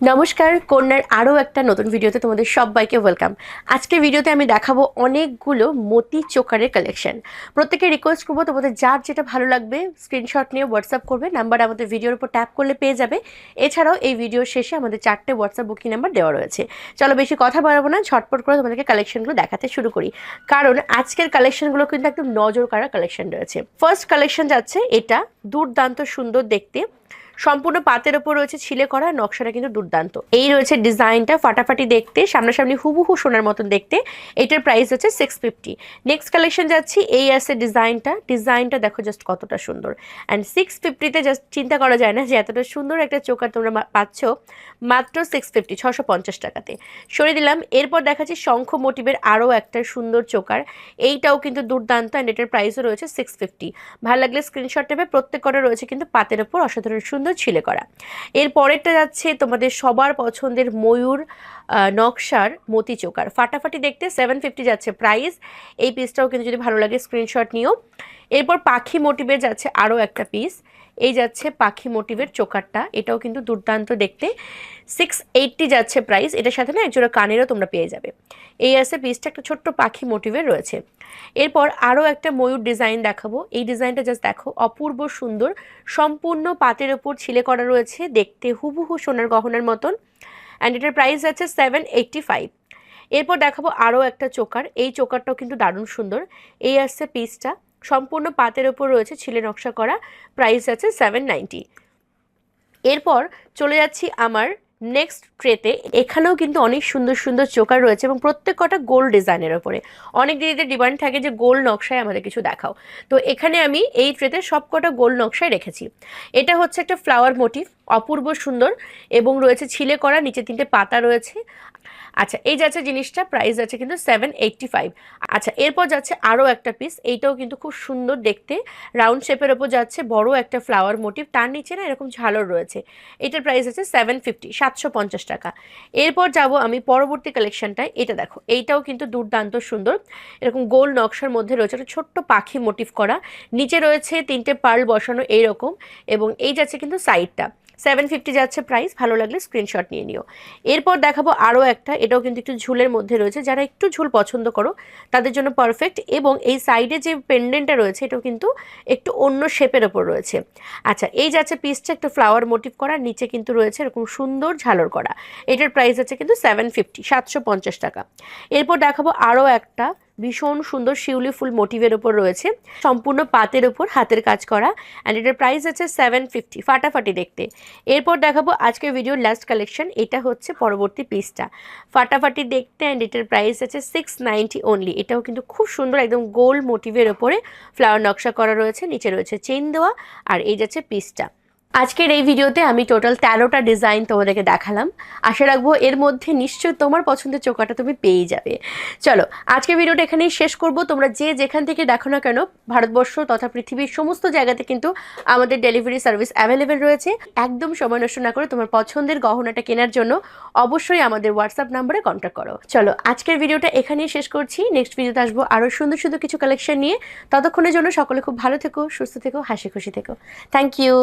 নমস্কার, কন্যার আরও একটা নতুন ভিডিওতে তোমাদের সবাইকে ওয়েলকাম। আজকের ভিডিওতে আমি দেখাবো অনেকগুলো মতি চোকারের কালেকশন প্রত্যেকে রিকোয়েস্ট করব তোমাদের যার যেটা ভালো লাগবে স্ক্রিনশট নিয়ে হোয়াটসঅ্যাপ করবে নাম্বার আমাদের ভিডিওর উপর ট্যাপ করলে পেয়ে যাবে। এছাড়াও এই ভিডিওর শেষে আমাদের চারটে হোয়াটসঅ্যাপ বুকিং নাম্বার দেওয়া রয়েছে। চলো বেশি কথা বাড়াবো না, ঝটপট করে তোমাদেরকে কালেকশনগুলো দেখাতে শুরু করি। কারণ আজকের কালেকশনগুলো কিন্তু একদম নজর কাড়া কালেকশন রয়েছে। ফার্স্ট কালেকশন যাচ্ছে এটা দুর্দান্ত সুন্দর দেখতে। সম্পূর্ণ পাতের ওপর রয়েছে ছিলে করা, নকশাটা কিন্তু দুর্দান্ত। এই রয়েছে ডিজাইনটা, ফাটাফাটি দেখতে, সামনাসামনি হুবহু সোনার মতন দেখতে। এটার প্রাইস হচ্ছে সিক্স ফিফটি নেক্সট কালেকশন যাচ্ছি এই আছে ডিজাইনটা। ডিজাইনটা দেখো জাস্ট কতটা সুন্দর। অ্যান্ড সিক্স ফিফটিতে জাস্ট চিন্তা করা যায় না যে এতটা সুন্দর একটা চোকার তোমরা পাচ্ছ, মাত্র সিক্স ফিফটি ছশো পঞ্চাশ টাকাতে। সরিয়ে দিলাম, এরপর দেখাচ্ছি শঙ্খ মোটিভের আরও একটা সুন্দর চোকার। এইটাও কিন্তু দুর্দান্ত অ্যান্ড এটার প্রাইসও রয়েছে সিক্স ফিফটি ভালো লাগলে স্ক্রিনশট নেবে, প্রত্যেক কটা রয়েছে কিন্তু পাতের ওপর অসাধারণ সুন্দর ছিলে করা। এর পরেরটা যাচ্ছে তোমাদের সবার পছন্দের ময়ূর নকশার মতি চোকার। ফাটাফাটি দেখতে সেভেন ফিফটি যাচ্ছে প্রাইস এই পিসটাও কিন্তু যদি ভালো লাগে স্ক্রিনশট নিও। এরপর পাখি মোটিভের যাচ্ছে আরও একটা পিস এই যাচ্ছে পাখি মোটিভের চোকারটা। এটাও কিন্তু দুর্দান্ত দেখতে। সিক্স এইটটি যাচ্ছে প্রাইস এটার সাথে না একজোড়া কানেরও তোমরা পেয়ে যাবে। এই আছে পিসটা একটা ছোট্ট পাখি মোটিভের রয়েছে। এরপর আরও একটা ময়ূর ডিজাইন দেখাবো। এই ডিজাইনটা জাস্ট দেখো, অপূর্ব সুন্দর। সম্পূর্ণ পাতের ওপর ছিলে করা রয়েছে। দেখতে হুবহু সোনার গহনার মতন। অ্যান্ড এটার প্রাইস আছে সেভেন এইটটি ফাইভ এরপর দেখাবো আরও একটা চোকার। এই চোকারটাও কিন্তু দারুণ সুন্দর। এই আসছে পিসটা সম্পূর্ণ পাতের ওপর রয়েছে ছিলে নকশা করা। প্রাইস আছে সেভেন নাইনটি এরপর চলে যাচ্ছি আমার নেক্সট ট্রেতে এখানেও কিন্তু অনেক সুন্দর সুন্দর চোকার রয়েছে এবং প্রত্যেক কটা গোল্ড ডিজাইনের ওপরে। অনেক দিদিদের ডিমান্ড থাকে যে গোল্ড নকশায় আমাদের কিছু দেখাও। তো এখানে আমি এই ট্রেতে সব কটা গোল্ড নকশায় রেখেছি। এটা হচ্ছে একটা ফ্লাওয়ার মোটিভ অপূর্ব সুন্দর এবং রয়েছে ছিলে করা, নিচে তিনটে পাতা রয়েছে। আচ্ছা এই যাচ্ছে জিনিসটা প্রাইস আছে কিন্তু সেভেন এইটটি ফাইভ আচ্ছা এরপর যাচ্ছে আরও একটা পিস এইটাও কিন্তু খুব সুন্দর দেখতে। রাউন্ড শেপের ওপর যাচ্ছে বড় একটা ফ্লাওয়ার মোটিভ তার নিচে না এরকম ঝালর রয়েছে। এটার প্রাইস আছে সেভেন ফিফটি সাতশো পঞ্চাশ টাকা। এরপর যাব আমি পরবর্তী কালেকশনটায় এটা দেখো, এইটাও কিন্তু দুর্দান্ত সুন্দর। এরকম গোল নকশার মধ্যে রয়েছে একটা ছোট্ট পাখি মোটিভ করা। নিচে রয়েছে তিনটে পার্ল বসানো এইরকম এবং এই যাচ্ছে কিন্তু সাইডটা সেভেন ফিফটি যাচ্ছে প্রাইস ভালো লাগলে স্ক্রিনশট নিয়ে নিও। এরপর দেখাবো আরও একটা, এটাও কিন্তু একটু ঝুলের মধ্যে রয়েছে, যারা একটু ঝুল পছন্দ করো, তাদের জন্য পারফেক্ট এবং এই সাইডে যে পেন্ডেন্টটা রয়েছে, এটাও কিন্তু একটু অন্য শেপের ওপর রয়েছে। আচ্ছা এই যাচ্ছে পিসটা একটা ফ্লাওয়ার মোটিভ করা, নিচে কিন্তু রয়েছে এরকম সুন্দর ঝালর করা। এটার প্রাইস আছে কিন্তু সেভেন ফিফটি সাতশো পঞ্চাশ টাকা। এরপর দেখাবো আরও একটা ভীষণ সুন্দর শিউলি ফুল মোটিভের ওপর রয়েছে। সম্পূর্ণ পাতের ওপর হাতের কাজ করা অ্যান্ড এটার প্রাইস আছে সেভেন ফিফটি ফাটাফাটি দেখতে। এরপর দেখাবো আজকের ভিডিওর লাস্ট কালেকশন এটা হচ্ছে পরবর্তী পিসটা ফাটাফাটি দেখতে অ্যান্ড এটার প্রাইস আছে সিক্স নাইনটি অনলি এটাও কিন্তু খুব সুন্দর একদম গোল মোটিভের ওপরে ফ্লাওয়ার নকশা করা রয়েছে, নিচে রয়েছে চেন দেওয়া আর এই যাচ্ছে পিসটা আজকের এই ভিডিওতে আমি টোটাল তেরোটা ডিজাইন তোমাদেরকে দেখালাম। আশা রাখব এর মধ্যে নিশ্চয়ই তোমার পছন্দের চোকাটা তুমি পেয়ে যাবে। চলো আজকের ভিডিওটা এখানেই শেষ করব। তোমরা যে যেখান থেকে দেখো না কেন, ভারতবর্ষ তথা পৃথিবীর সমস্ত জায়গাতে কিন্তু আমাদের ডেলিভারি সার্ভিস অ্যাভেলেবেল রয়েছে। একদম সময় নষ্ট না করে তোমার পছন্দের গহনাটা কেনার জন্য অবশ্যই আমাদের হোয়াটসঅ্যাপ নাম্বারে কন্ট্যাক্ট করো। চলো, আজকের ভিডিওটা এখানেই শেষ করছি। নেক্সট ভিডিওতে আসব আরও সুন্দর সুন্দর কিছু কালেকশন নিয়ে। ততক্ষণের জন্য সকলে খুব ভালো থেকো, সুস্থ থেকো, হাসি খুশি থেকো। Thank you